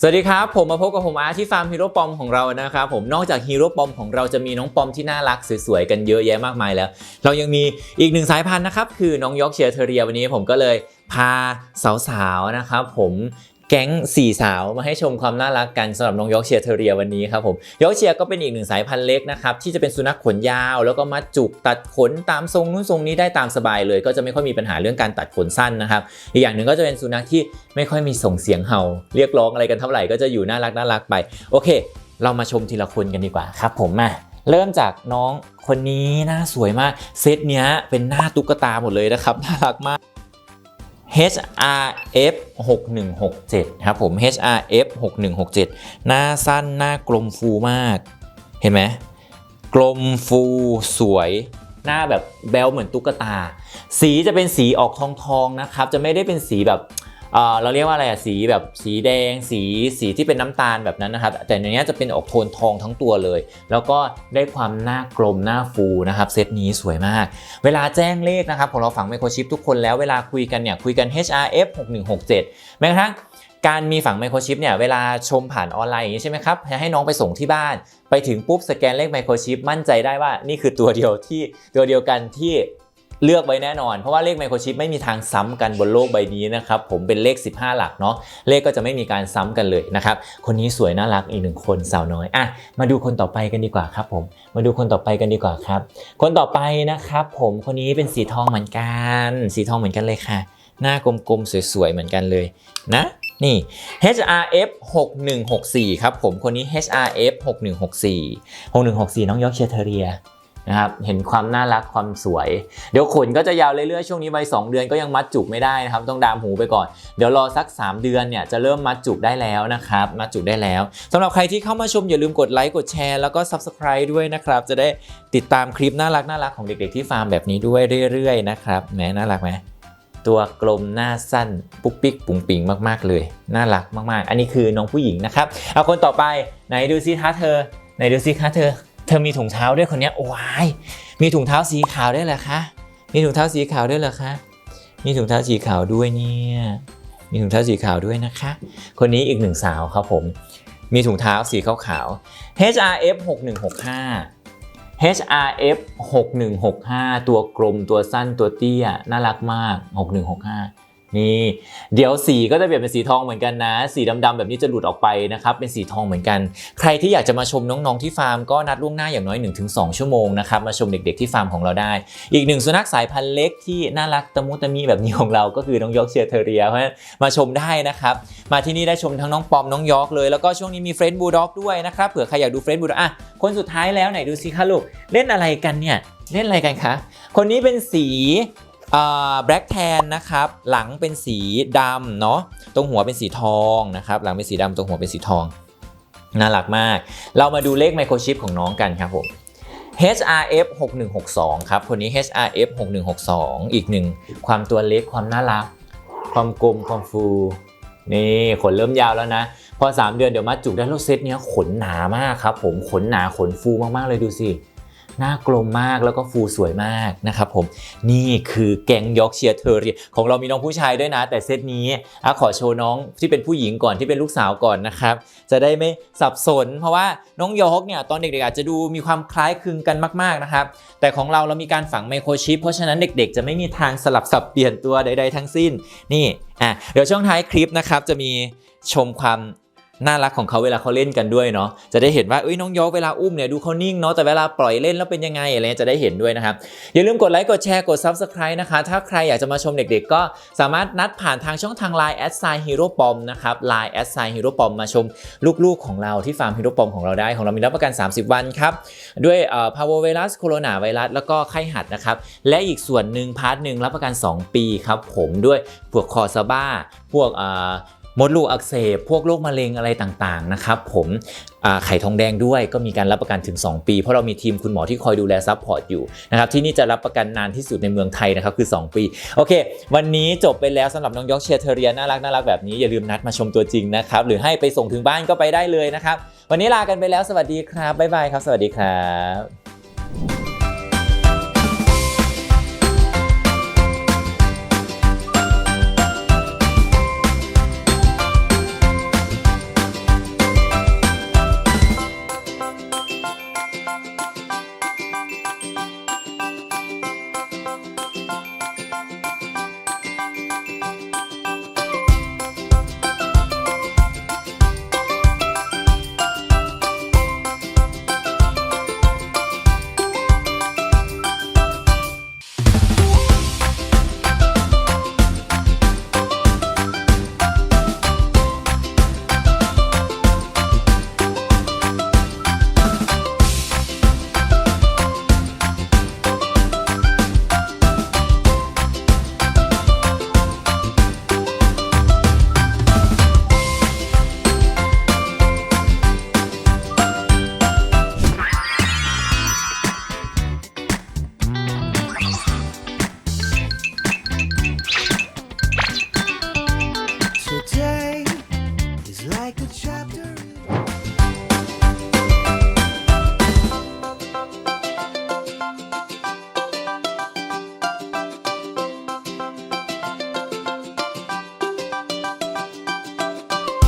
สวัสดีครับ ผมมาพบกับผมอาร์ที่ฟาร์มฮีโร่ปอมของเรานะครับผมนอกจากฮีโร่ปอมของเราจะมีน้องปอมที่น่ารักสวยๆกันเยอะแยะมากมายแล้ว เรายังมีอีกหนึ่งสายพันธุ์นะครับ คือน้องยอร์กเชียร์เทเรียวันนี้ผมก็เลยพาสาวๆนะครับผม แก๊งสี่สาวมาให้ชมความน่ารักกันสำหรับน้องยอร์กเชียร์เทอเรียวันนี้ครับผมยอร์กเชียร์ก็เป็นอีกหนึ่งสายพันธุ์เล็กนะครับที่จะเป็นสุนัขขนยาว แล้วก็มัดจุกตัดขนตามทรงนู้นทรงนี้ได้ตามสบายเลย ก็จะไม่ค่อยมีปัญหาเรื่องการตัดขนสั้นนะครับอีกอย่างหนึ่งก็จะเป็นสุนัขที่ไม่ค่อยมีส่งเสียงเห่า เรียกร้องอะไรกันเท่าไหร่ก็จะอยู่น่ารักน่ารักไปโอเค เรามาชมทีละคนกันดีกว่าครับ ผมมาเริ่มจากน้องคนนี้หน้าสวยมากเซตเนี้ยเป็นหน้าตุ๊กตาหมดเลยนะครับน่ารักมาก HRF 6167ครับผม HRF 6167หน้าสั้นหน้ากลมฟูมาก เห็นไหมกลมฟูสวยหน้าแบบแบลเหมือนตุ๊กตา สีจะเป็นสีออกทองทองๆนะครับ จะไม่ได้เป็นสีแบบ เราเรียกว่าอะไรอะสีแบบสีแดง สีสีที่เป็นน้ำตาลแบบนั้นนะครับ แต่ในนี้จะเป็นออกโทนทองทั้งตัวเลย แล้วก็ได้ความหน้ากลมหน้าฟูนะครับเซตนี้สวยมาก เวลาแจ้งเลขนะครับของเราฝังไมโครชิปทุกคนแล้วเวลาคุยกันเนี่ยคุยกัน HRF 6167แม้กระทั่งการมีฝังไมโครชิปเนี่ยเวลาชมผ่านออนไลน์อย่างนี้ใช่ไหมครับให้น้องไปส่งที่บ้าน ไปถึงปุ๊บสแกนเลขไมโครชิปมั่นใจได้ว่านี่คือตัวเดียวที่ตัวเดียวกันที่ เลือกไว้แน่นอน เพราะว่าเลขไมโครชิปไม่มีทางซ้ำกันบนโลกใบนี้นะครับผมเป็นเลข 15 หลักเนาะเลขก็จะไม่มีการซ้ำกันเลยนะครับคนนี้สวยน่ารักอีกหนึ่งคนสาวน้อยอะมาดูคนต่อไปกันดีกว่าครับผมมาดูคนต่อไปกันดีกว่าครับ คนต่อไปนะครับผมคนนี้เป็นสีทองเหมือนกัน สีทองเหมือนกันเลยค่ะ หน้ากลมๆสวยๆเหมือนกันเลยนะนี่ HRF 6164 ครับผม คนนี้ HRF 6164 6164 น้องยอกเชียเทเรีย นะครับเห็นความน่ารักความสวย เดี๋ยวขนก็จะยาวเรื่อยๆช่วงนี้วัย2เดือนก็ยังมัดจุกไม่ได้นะครับ ต้องดามหูไปก่อน เดี๋ยวรอสัก 3 เดือนเนี่ยจะเริ่มมัดจุกได้แล้วนะครับ มัดจุกได้แล้วสำหรับใครที่เข้ามาชมอย่าลืมกดไลค์กดแชร์แล้วก็ Subscribe ด้วยนะครับ จะได้ติดตามคลิปน่ารักน่ารักของเด็ก ๆที่ฟาร์มแบบนี้ด้วยเรื่อยๆนะครับแหมน่ารักไหมตัวกลมหน้าสั้นปุ๊กปิ๊กปุ๋งปิงมากๆเลย น่ารักมากๆ อันนี้คือน้องผู้หญิงนะครับเอาคนต่อไปไหนดูซิคะเธอไหนดูซิคะเธอ เธอมีถุงเท้าด้วยคนนี้โอ้ยมีถุงเท้าสีขาวด้วยเหรอคะ มีถุงเท้าสีขาวด้วยเหรอคะ มีถุงเท้าสีขาวด้วยเนี่ย มีถุงเท้าสีขาวด้วยนะคะ คนนี้อีกหนึ่งสาวครับผม มีถุงเท้าสีขาวๆ HRF 6165 HRF 6165 ตัวกลมตัวสั้นตัวเตี้ย น่ารักมาก 6165 นี่ เดี๋ยวสีก็จะเปลี่ยนเป็นสีทองเหมือนกันนะ สีดำๆแบบนี้จะหลุดออกไปนะครับ เป็นสีทองเหมือนกัน ใครที่อยากจะมาชมน้องๆที่ฟาร์มก็นัดล่วงหน้าอย่างน้อย 1-2 ชั่วโมงนะครับ มาชมเด็กๆที่ฟาร์มของเราได้ อีกหนึ่งสุนัขสายพันธุ์เล็กที่น่ารักตะมุตะมีแบบนี้ของเราก็คือน้องยอกเชียร์เทเรียเพราะฉะนั้นมาชมได้นะครับ มาที่นี่ได้ชมทั้งน้องปอมน้องยอกเลย แล้วก็ช่วงนี้มีเฟรนด์บูลด็อกด้วยนะครับเผื่อใครอยากดูเฟรนด์บูลด็อกอะคนสุดท้ายแล้วไหนดูสิคะลูกเล่นอะไรกันเนี่ยเล่นอะไรกันคะ คนนี้เป็นสี แบล็กแทนนะครับ หลังเป็นสีดำเนาะตรงหัวเป็นสีทองนะครับ หลังเป็นสีดำตรงหัวเป็นสีทอง น่ารักมาก เรามาดูเลขไมโครชิปของน้องกันครับผม HRF 6162ครับคนนี้ HRF 6162 อีกหนึ่งความตัวเล็กความน่ารัก ความกลมความฟู นี่ขนเริ่มยาวแล้วนะ พอ 3 เดือนเดี๋ยวมัดจุกได้แล้วเซตเนี้ยขนหนามากครับผมขนหนาขนฟูมากๆเลยดูสิ หน้ากลมมากแล้วก็ฟูสวยมากนะครับผมนี่คือแก๊งยอร์กเชียร์เทอร์เรียของเรามีน้องผู้ชายด้วยนะ แต่เซตนี้อะขอโชว์น้องที่เป็นผู้หญิงก่อนที่เป็นลูกสาวก่อนนะครับ จะได้ไม่สับสน เพราะว่าน้องยอร์กเนี่ยตอนเด็กๆอาจจะดูมีความคล้ายคลึงกันมากๆนะครับ แต่ของเราเรามีการฝังไมโครชิปเพราะฉะนั้นเด็กๆ จะไม่มีทางสลับสับเปลี่ยนตัวใดๆทั้งสิ้นนี่อะเดี๋ยวช่วงท้ายคลิปนะครับจะมีชมความ น่ารักของเขาเวลาเขาเล่นกันด้วยเนาะจะได้เห็นว่าเอ้ยน้องยอกเวลาอุ้มเนี่ยดูเขานิ่งเนาะแต่เวลาปล่อยเล่นแล้วเป็นยังไงอะไรจะได้เห็นด้วยนะครับอย่าลืมกดไลค์กดแชร์กด Subscribe นะคะ ถ้าใครอยากจะมาชมเด็กๆ ก็สามารถนัดผ่านทางช่องทาง Line แอดไซฮีโร่ปอมนะครับ Line แอดไซฮีโร่ปอมมาชมลูกๆของเราที่ฟาร์มฮีโร่ปอมของเราได้ของเรามีรับประกัน 30 วันครับด้วยเอ่อพาวเวอร์ไวรัสโคโรนาไวรัสแล้วก็ไข้หัดนะครับและอีกส่วนหนึ่งพาร์ทหนึ่งรับประกัน 2 ปีครับผมด้วยพวกคอซาบ้าพวกเอ่อ มดลูกอักเสบ พวกโรคมะเร็งอะไรต่างๆนะครับผมไข่ทองแดงด้วยก็มีการรับประกันถึง 2 ปี เพราะเรามีทีมคุณหมอที่คอยดูแลซัพพอร์ตอยู่นะครับที่นี่จะรับประกันนานที่สุดในเมืองไทยนะครับคือ 2 ปี โอเค วันนี้จบไปแล้วสำหรับน้องยอกเชียร์เทเรียน่ารักน่ารักแบบนี้อย่าลืมนัดมาชมตัวจริงนะครับหรือให้ไปส่งถึงบ้านก็ไปได้เลยนะครับวันนี้ลากันไปแล้วสวัสดีครับบ๊ายบายครับ สวัสดีครับ